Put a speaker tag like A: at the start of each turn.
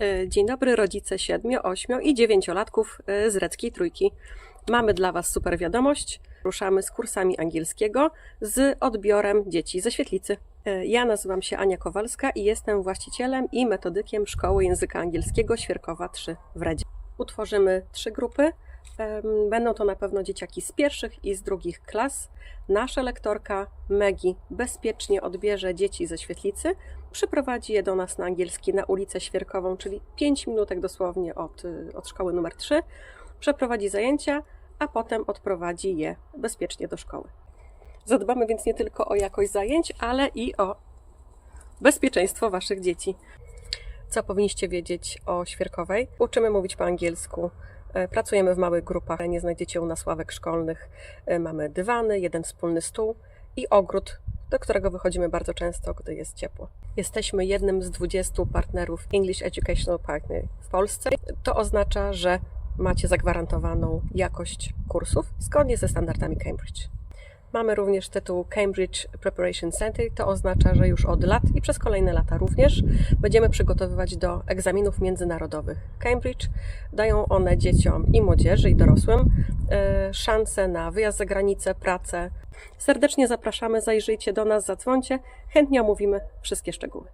A: E, Dzień dobry rodzice 7, 8 i 9-latków e, z Reckiej Trójki. Mamy dla Was super wiadomość. Ruszamy z kursami angielskiego z odbiorem dzieci ze świetlicy. E, Ja nazywam się Ania Kowalska i jestem właścicielem i metodykiem Szkoły Języka Angielskiego Świerkowa 3 w Redzie. Utworzymy trzy grupy. Będą to na pewno dzieciaki z pierwszych i z drugich klas. Nasza lektorka Megi bezpiecznie odbierze dzieci ze świetlicy, przyprowadzi je do nas na angielski na ulicę Świerkową, czyli 5 minutek dosłownie od, y, od szkoły numer 3. Przeprowadzi zajęcia, a potem odprowadzi je bezpiecznie do szkoły. Zadbamy więc nie tylko o jakość zajęć, ale i o bezpieczeństwo Waszych dzieci. Co powinniście wiedzieć o Świerkowej? Uczymy mówić po angielsku. E, Pracujemy w małych grupach. Nie znajdziecie u nas ławek szkolnych. E, Mamy dywany, jeden wspólny stół i ogród, do którego wychodzimy bardzo często, gdy jest ciepło. Jesteśmy jednym z 20 partnerów English Educational Partner w Polsce. To oznacza, że macie zagwarantowaną jakość kursów zgodnie ze standardami Cambridge. Mamy również tytuł Cambridge Preparation Center. To oznacza, że już od lat i przez kolejne lata również będziemy przygotowywać do egzaminów międzynarodowych. Cambridge dają one dzieciom i młodzieży, i dorosłym e, szansę na wyjazd za granicę, pracę. Serdecznie zapraszamy, zajrzyjcie do nas, zadzwońcie, chętnie omówimy wszystkie szczegóły.